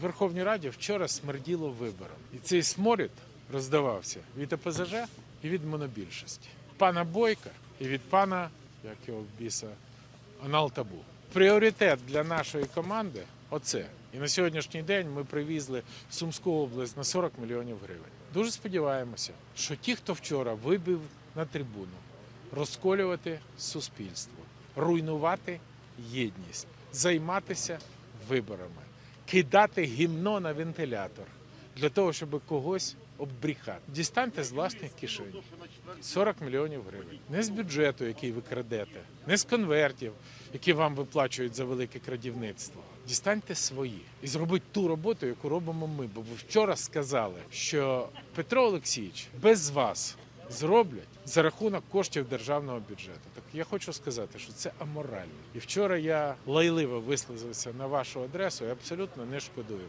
Верховній Раді вчора смерділо вибором. І цей сморід роздавався від ОПЗЖ і від монобільшості. Пана Бойка і від пана, як його біса, Анал Табу. Пріоритет для нашої команди оце. І на сьогоднішній день ми привізли в Сумську область на 40 мільйонів гривень. Дуже сподіваємося, що ті, хто вчора вибив на трибуну, розколювати суспільство, руйнувати єдність, займатися виборами, кидати гімно на вентилятор для того, щоб когось оббріхати. Дістаньте з власних кишень 40 мільйонів гривень. Не з бюджету, який ви крадете, не з конвертів, які вам виплачують за велике крадівництво. Дістаньте свої і зробіть ту роботу, яку робимо ми. Бо ви вчора сказали, що Петро Олексійович без вас зроблять за рахунок коштів державного бюджету. Так я хочу сказати, що це аморально. І вчора я лайливо висловився на вашу адресу і абсолютно не шкодую.